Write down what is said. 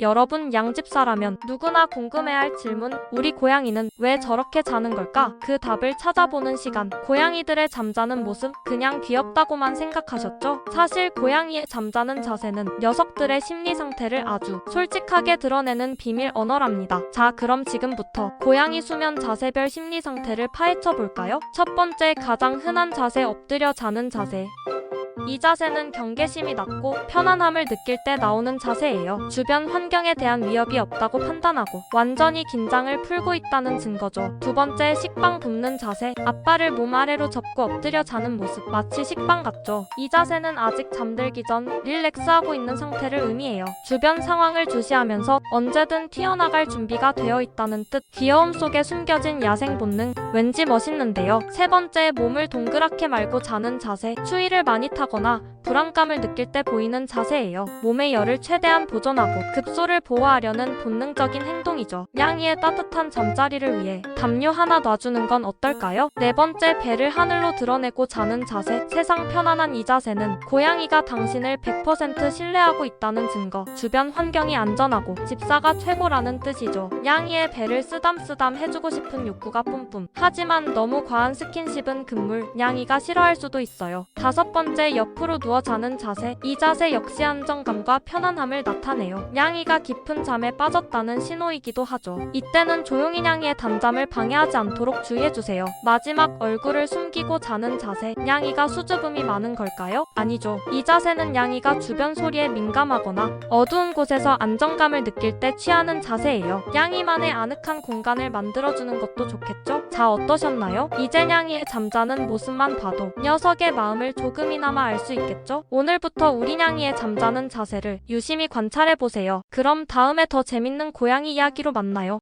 여러분 양집사라면 누구나 궁금해할 질문 우리 고양이는 왜 저렇게 자는 걸까? 그 답을 찾아보는 시간 고양이들의 잠자는 모습 그냥 귀엽다고만 생각하셨죠? 사실 고양이의 잠자는 자세는 녀석들의 심리 상태를 아주 솔직하게 드러내는 비밀 언어랍니다. 자 그럼 지금부터 고양이 수면 자세별 심리 상태를 파헤쳐 볼까요? 첫 번째 가장 흔한 자세 엎드려 자는 자세 이 자세는 경계심이 낮고 편안함을 느낄 때 나오는 자세예요. 주변 환경에 대한 위협이 없다고 판단하고 완전히 긴장을 풀고 있다는 증거죠. 두 번째 식빵 굽는 자세. 앞발을 몸 아래로 접고 엎드려 자는 모습. 마치 식빵 같죠. 이 자세는 아직 잠들기 전 릴렉스하고 있는 상태를 의미해요. 주변 상황을 주시하면서 언제든 튀어나갈 준비가 되어 있다는 뜻. 귀여움 속에 숨겨진 야생 본능. 왠지 멋있는데요. 세 번째 몸을 동그랗게 말고 자는 자세. 추위를 많이 타거 나 불안감을 느낄 때 보이는 자세예요. 몸의 열을 최대한 보존하고 급소를 보호하려는 본능적인 행동이죠. 냥이의 따뜻한 잠자리를 위해 담요 하나 놔주는 건 어떨까요? 네 번째 배를 하늘로 드러내고 자는 자세. 세상 편안한 이 자세는 고양이가 당신을 100% 신뢰하고 있다는 증거. 주변 환경이 안전하고 집사가 최고라는 뜻이죠. 냥이의 배를 쓰담쓰담 해주고 싶은 욕구가 뿜뿜. 하지만 너무 과한 스킨십은 금물. 냥이가 싫어할 수도 있어요. 다섯 번째 옆으로 누워 자는 자세. 이 자세 역시 안정감과 편안함을 나타내요. 냥이가 깊은 잠에 빠졌다는 신호이기도 하죠. 이때는 조용히 냥이의 단잠을 방해하지 않도록 주의해주세요. 마지막 얼굴을 숨기고 자는 자세. 냥이가 수줍음이 많은 걸까요? 아니죠. 이 자세는 냥이가 주변 소리에 민감하거나 어두운 곳에서 안정감을 느낄 때 취하는 자세예요. 냥이만의 아늑한 공간을 만들어주는 것도 좋겠죠? 자, 어떠셨나요? 이제 냥이의 잠자는 모습만 봐도 녀석의 마음을 조금이나마 알 수 있겠죠? 오늘부터 우리 냥이의 잠자는 자세를 유심히 관찰해보세요. 그럼 다음에 더 재밌는 고양이 이야기로 만나요.